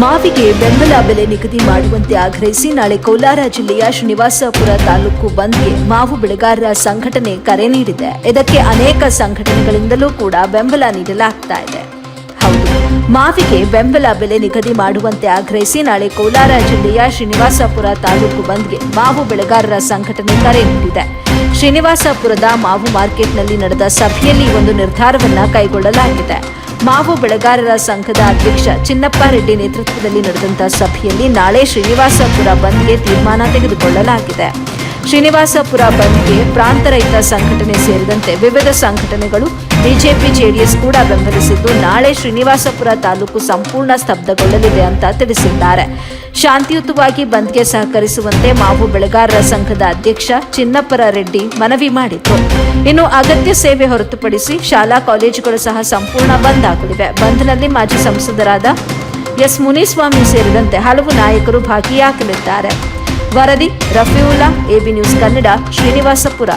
ಮಾವಿಗೆ ಬೆಂಬಲ ಬೆಲೆ ನಿಗದಿ ಮಾಡುವಂತೆ ಆಗ್ರಹಿಸಿ ನಾಳೆ ಕೋಲಾರ ಜಿಲ್ಲೆಯ ಶ್ರೀನಿವಾಸಪುರ ತಾಲೂಕು ಬಂದ್ಗೆ ಮಾವು ಬೆಳೆಗಾರರ ಸಂಘಟನೆ ಕರೆ ನೀಡಿದೆ. ಇದಕ್ಕೆ ಅನೇಕ ಸಂಘಟನೆಗಳಿಂದಲೂ ಕೂಡ ಬೆಂಬಲ ನೀಡಲಾಗ್ತಾ ಇದೆ. ಹೌದು, ಮಾವಿಗೆ ಬೆಂಬಲ ಬೆಲೆ ನಿಗದಿ ಮಾಡುವಂತೆ ಆಗ್ರಹಿಸಿ ನಾಳೆ ಕೋಲಾರ ಜಿಲ್ಲೆಯ ಶ್ರೀನಿವಾಸಪುರ ತಾಲೂಕು ಬಂದ್ಗೆ ಮಾವು ಬೆಳೆಗಾರರ ಸಂಘಟನೆ ಕರೆ ನೀಡಿದೆ. ಶ್ರೀನಿವಾಸಪುರದ ಮಾವು ಮಾರ್ಕೆಟ್ನಲ್ಲಿ ನಡೆದ ಸಭೆಯಲ್ಲಿ ಒಂದು ನಿರ್ಧಾರವನ್ನು ಕೈಗೊಳ್ಳಲಾಗಿದೆ. ಮಾವು ಬೆಳೆಗಾರರ ಸಂಘದ ಅಧ್ಯಕ್ಷ ಚಿನ್ನಪ್ಪ ರೆಡ್ಡಿ ನೇತೃತ್ವದಲ್ಲಿ ನಡೆದಂತಹ ಸಭೆಯಲ್ಲಿ ನಾಳೆ ಶ್ರೀನಿವಾಸಪುರ ಬಂದ್ಗೆ ತೀರ್ಮಾನ ತೆಗೆದುಕೊಳ್ಳಲಾಗಿದೆ. ಶ್ರೀನಿವಾಸಪುರ ಬಂದ್ಗೆ ಪ್ರಾಂತ ರೈತ ಸಂಘಟನೆ ಸೇರಿದಂತೆ ವಿವಿಧ ಸಂಘಟನೆಗಳು ಬಿಜೆಪಿ ಜೆಡಿಎಸ್ ಕೂಡ ಬೆಂಬಲಿಸಿದ್ದು, ನಾಳೆ ಶ್ರೀನಿವಾಸಪುರ ತಾಲೂಕು ಸಂಪೂರ್ಣ ಸ್ತಬ್ಧಗೊಳ್ಳಲಿದೆ ಅಂತ ತಿಳಿಸಿದ್ದಾರೆ. ಶಾಂತಿಯುತವಾಗಿ ಬಂದ್ಗೆ ಸಹಕರಿಸುವಂತೆ ಮಾವು ಬೆಳೆಗಾರರ ಸಂಘದ ಅಧ್ಯಕ್ಷ ಚಿನ್ನಪ್ಪರ ರೆಡ್ಡಿ ಮನವಿ ಮಾಡಿತು ಇನ್ನು ಅಗತ್ಯ ಸೇವೆ ಹೊರತುಪಡಿಸಿ ಶಾಲಾ ಕಾಲೇಜುಗಳು ಸಹ ಸಂಪೂರ್ಣ ಬಂದ್ ಆಗಲಿವೆ ಬಂದ್ನಲ್ಲಿ ಮಾಜಿ ಸಂಸದರಾದ ಎಸ್ ಮುನಿಸ್ವಾಮಿ ಸೇರಿದಂತೆ ಹಲವು ನಾಯಕರು ಭಾಗಿಯಾಗಲಿದ್ದಾರೆ. ವರದಿ ರಫೀವುಲ್ಲಾ ಎಬಿ ನ್ಯೂಸ್ ಕನ್ನಡ ಶ್ರೀನಿವಾಸಪುರ.